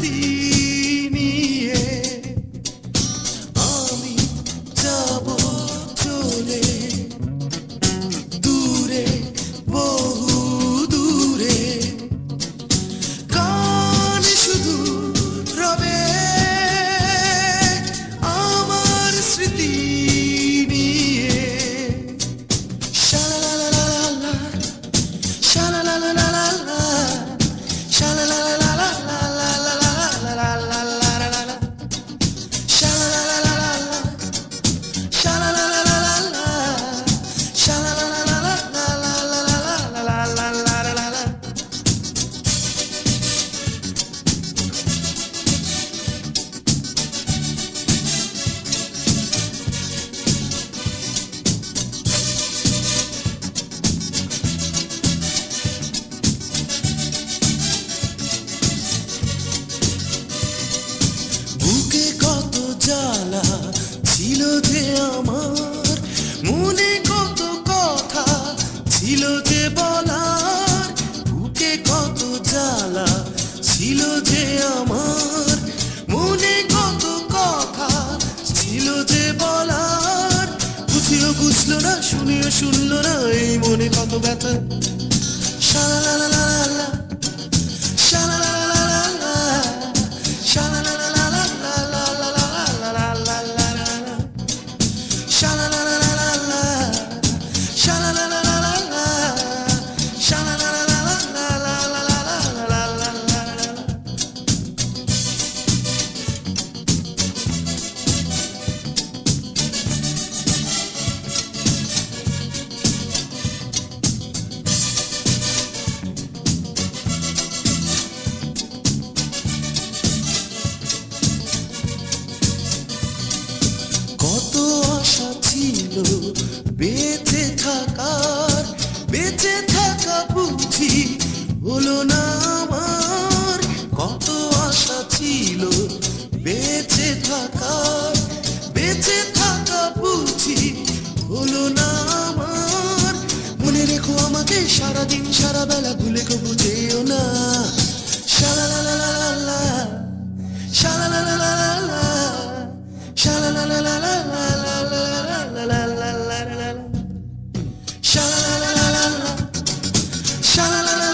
ti. শুনলো না এই মনে কত ব্যথা? সারা লা লা লা লা তবু যেও না শালা লা লা লা লা লা শালা লা লা লা লা লা শালা লা লা লা লা লা লা লা লা লা লা লা লা লা শালা লা লা লা লা লা শালা লা